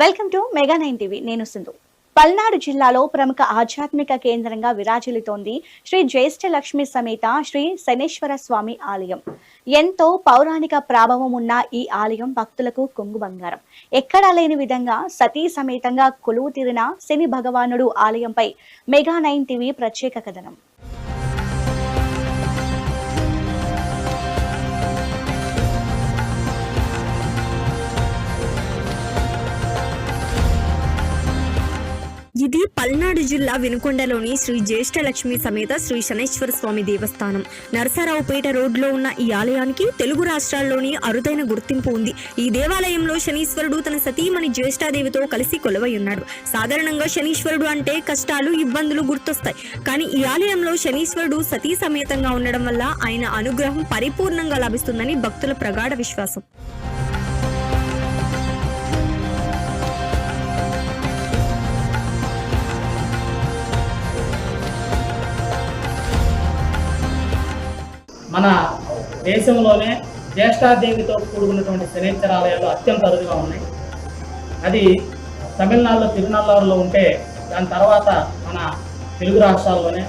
Welcome to mega nine TV. నేను సింధు. పల్నాడు జిల్లాలో ప్రముఖ ఆధ్యాత్మిక కేంద్రంగా విరాజిల్లుతోంది శ్రీ జ్యేష్ఠ లక్ష్మి సమేత శ్రీ శనేశ్వర స్వామి ఆలయం. ఎంతో పౌరాణిక ప్రాభవం ఉన్న ఈ ఆలయం భక్తులకు కొంగు బంగారం ఎక్కడా లేని విధంగా సతీ సమేతంగా కొలువు తీరిన శని భగవానుడు ఆలయంపై మెగా నైన్ టీవీ ప్రత్యేక కథనం. ఇది పల్నాడు జిల్లా వినుకొండలోని శ్రీ జ్యేష్ఠలక్ష్మి సమేత శ్రీ శనేశ్వర స్వామి దేవస్థానం. నరసరావుపేట రోడ్లో ఉన్న ఈ ఆలయానికి తెలుగు రాష్ట్రాల్లోని అరుదైన గుర్తింపు ఉంది. ఈ దేవాలయంలో శనీశ్వరుడు తన సతీమణి జ్యేష్ఠాదేవితో కలిసి కొలువై ఉన్నాడు. సాధారణంగా శనీశ్వరుడు అంటే కష్టాలు ఇబ్బందులు గుర్తొస్తాయి. కానీ ఈ ఆలయంలో శనీశ్వరుడు సతీ సమేతంగా ఉండడం వల్ల ఆయన అనుగ్రహం పరిపూర్ణంగా లభిస్తుందని భక్తుల ప్రగాఢ విశ్వాసం. మన దేశంలోనే జ్యేష్ఠాదేవితో కూడుకున్నటువంటి శనేశ్వర ఆలయాలు అత్యంత అరుదుగా ఉన్నాయి. అది తమిళనాడులో తిరునల్లారులో ఉంటే దాని తర్వాత మన తెలుగు రాష్ట్రాల్లోనే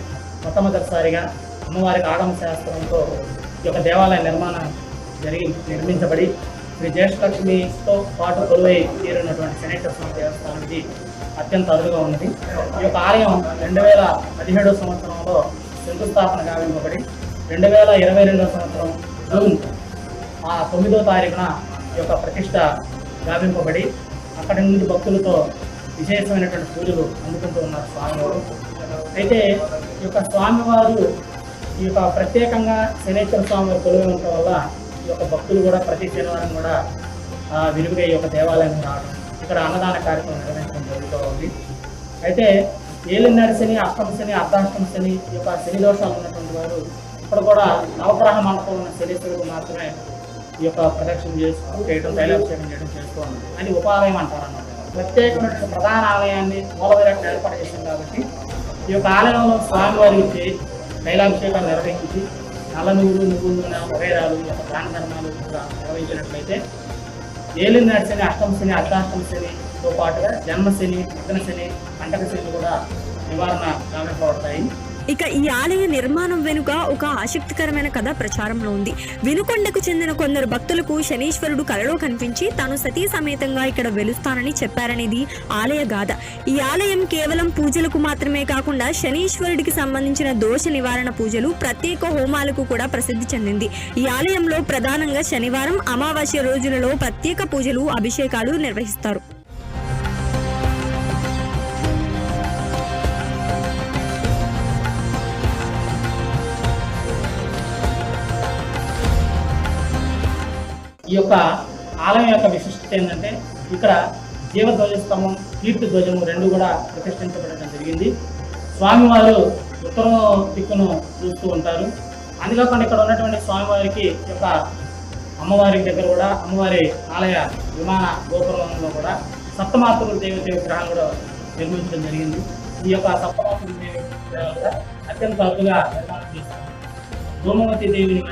మొట్టమొదటిసారిగా అమ్మవారికి ఆగమ శాస్త్రంతో ఈ యొక్క దేవాలయ నిర్మాణం జరిగి నిర్మించబడి శ్రీ జ్యేష్ఠలక్ష్మితో పాటు కొలువై తీరినటువంటి శనేశ్వర స్వామి దేవస్థానం ఇది అత్యంత అరుదుగా ఉన్నది. ఈ యొక్క ఆలయం రెండు వేల పదిహేడో సంవత్సరంలో శంకుస్థాపన గావింపబడి రెండు వేల ఇరవై రెండవ సంవత్సరం జూన్ ఆ తొమ్మిదో తారీఖున ఈ యొక్క ప్రతిష్ట గావింపబడి అక్కడి నుండి భక్తులతో విశేషమైనటువంటి పూజలు అందుకుంటూ ఉన్నారు స్వామివారు. అయితే ఈ యొక్క స్వామివారు ఈ యొక్క ప్రత్యేకంగా శనేశ్వర స్వామి కొలువై ఉండటం వల్ల ఈ యొక్క భక్తులు కూడా ప్రతి శనివారం కూడా విలువగా ఈ యొక్క దేవాలయం రావడం ఇక్కడ అన్నదాన కార్యక్రమం నిర్వహించడం జరుగుతూ ఉంది. అయితే ఏలినాడు శని అష్టమ శని అర్ధాష్టమ శని ఈ యొక్క శని దోషాలు ఉన్నటువంటి వారు ఇప్పుడు కూడా నవగ్రహ మండపం ఉన్న శనీశ్వరుడు మాత్రమే ఈ యొక్క ప్రదక్షిణ చేసుకుంటూ చేయడం తైలాభిషేకం చేయడం చేస్తూ ఉంది అని ఉపాలయం అంటారు అన్నమాట ప్రత్యేకమైన ప్రధాన ఆలయాన్ని మూలవీరాన్ని ఏర్పాటు చేసింది కాబట్టి ఈ యొక్క ఆలయంలో స్వామివారికి తైలాభిషేకాలు నిర్వహించి నల్లనూరు నువ్వులు వగైరాలు ఈ యొక్క దాన ధర్మాలు నిర్వహించినట్లయితే ఏలినాడు శని అష్టమ శని అర్ధాష్టమ తో పాటుగా జన్మశని శని కంటక శని కూడా నివారణ కావింపబడతాయి ఇక ఈ ఆలయ నిర్మాణం వెనుక ఒక ఆసక్తికరమైన కథ ప్రచారంలో ఉంది. వినుకొండకు చెందిన కొందరు భక్తులకు శనీశ్వరుడు కలలో కనిపించి తాను సతీ సమేతంగా ఇక్కడ వెలుస్తానని చెప్పారనేది ఆలయ గాథ. ఈ ఆలయం కేవలం పూజలకు మాత్రమే కాకుండా శనీశ్వరుడికి సంబంధించిన దోష నివారణ పూజలు ప్రత్యేక హోమాలకు కూడా ప్రసిద్ధి చెందింది. ఈ ఆలయంలో ప్రధానంగా శనివారం అమావాస్య రోజులలో ప్రత్యేక పూజలు అభిషేకాలు నిర్వహిస్తారు. ఈ యొక్క ఆలయం యొక్క విశిష్టత ఏంటంటే ఇక్కడ జీవధ్వజస్తంభం కీర్తి ధ్వజము రెండు కూడా ప్రతిష్ఠించబడటం జరిగింది. స్వామివారు ఉత్తరం దిక్కును చూస్తూ ఉంటారు. అందుకాకుండా ఇక్కడ ఉన్నటువంటి స్వామివారికి యొక్క అమ్మవారి దగ్గర కూడా అమ్మవారి ఆలయ విమాన గోపురంలో కూడా సప్తమాతృ దేవత విగ్రహాలు కూడా నిర్మించడం జరిగింది. ఈ యొక్క సప్తమాతృ దేవి విగ్రహాలు కూడా అత్యంత అరుదుగా నిర్మాణం చేశారు. ధూమవతి దేవిని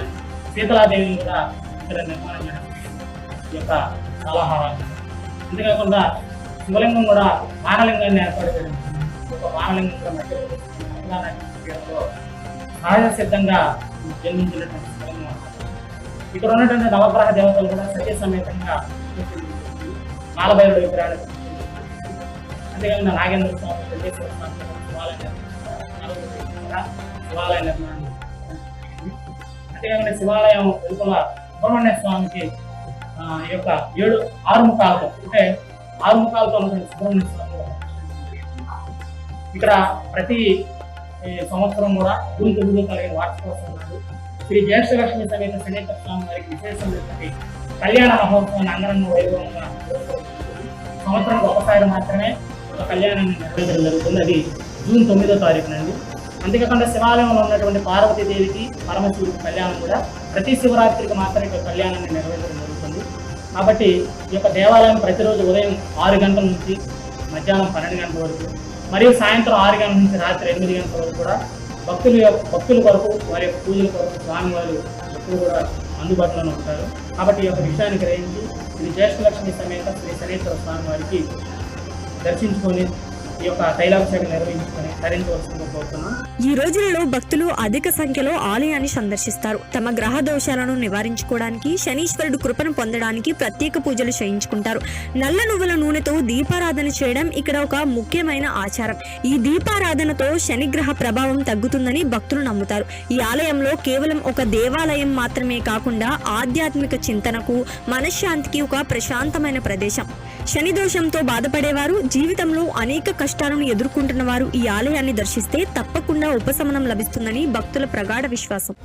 శీతలాదేవిని కూడా ఇక్కడ నిర్మాణం చేయడం యొక్క కళాహారాలు అంతేకాకుండా శివలింగం కూడా మానలింగాన్ని ఏర్పాటు చేయడం ఒక మానలింగం కూడా సహజ సిద్ధంగా జన్మించినటువంటి శివలింగం. ఇక్కడ ఉన్నటువంటి నవగ్రహ దేవతలు కూడా సత్య సమేతంగా మాలభైరుడు విగ్రహాలు అంతేకాకుండా నాగేంద్ర స్వామి వెంకటేశ్వర స్వామి శివాలయ నిర్మాణం శివాలయ నిర్మాణం. అంతేకాకుండా శివాలయం వెలుపల సుబ్రహ్మణ్య స్వామికి ఈ యొక్క ఏడు ఆరు ముఖాలతో అంటే ఆరు ముఖాలతో ఉన్నటువంటి సుబ్రహ్మణ్య స్వామి ఇక్కడ ప్రతి సంవత్సరం కూడా గురు తొమ్మిదో కలిగిన వార్షికోత్సవాలు. నాడు శ్రీ జ్యేష్ఠలక్ష్మి సమేత శనేశ్వర స్వామి వారికి విశేషమైనటువంటి కళ్యాణ మహోత్సవాన్ని అంగరంగ వైభవంగా జరుపుకుంటుంది. సంవత్సరానికి ఒకసారి మాత్రమే ఒక కళ్యాణాన్ని నిర్వహించడం జరుగుతుంది. అది జూన్ తొమ్మిదో తారీఖునండి అంతేకాకుండా శివాలయంలో ఉన్నటువంటి పార్వతీదేవికి పరమశివుడికి కళ్యాణం కూడా ప్రతి శివరాత్రికి మాత్రమే ఇక్కడ కళ్యాణాన్ని నిర్వహించడం జరుగుతుంది. కాబట్టి ఈ యొక్క దేవాలయం ప్రతిరోజు ఉదయం ఆరు గంటల నుంచి మధ్యాహ్నం పన్నెండు గంటల వరకు మరియు సాయంత్రం ఆరు గంటల నుంచి రాత్రి ఎనిమిది గంటల వరకు కూడా భక్తుల యొక్క భక్తుల కొరకు వారి యొక్క పూజల కొరకు స్వామివారు ఎప్పుడు కూడా అందుబాటులోనే ఉంటారు. కాబట్టి ఈ యొక్క విషయాన్ని గ్రహించి శ్రీ జ్యేష్ఠలక్ష్మి సమేత శ్రీ శనేశ్వర స్వామి వారికి దర్శించుకొని ఈ యొక్క తైలాభిషేకం కోరుతున్నాం. ఈ రోజులలో భక్తులు అధిక సంఖ్యలో ఆలయాన్ని సందర్శిస్తారు. తమ గ్రహ దోషాలను నివారించుకోవడానికి శనీశ్వరుడు కృపను పొందడానికి ప్రత్యేక పూజలు చేయించుకుంటారు. నల్ల నువ్వుల నూనెతో దీపారాధన చేయడం ఇక్కడ ఒక ముఖ్యమైన ఆచారం. ఈ దీపారాధనతో శనిగ్రహ ప్రభావం తగ్గుతుందని భక్తులు నమ్ముతారు. ఈ ఆలయంలో కేవలం ఒక దేవాలయం మాత్రమే కాకుండా ఆధ్యాత్మిక చింతనకు మనశ్శాంతికి ఒక ప్రశాంతమైన ప్రదేశం. శని దోషంతో బాధపడేవారు జీవితంలో అనేక కష్టాలను ఎదుర్కొంటున్న వారు ఈ ఆలయాన్ని దర్శిస్తే తప్పకుండా ఉపశమనం లభిస్తుందని భక్తుల ప్రగాఢ విశ్వాసం.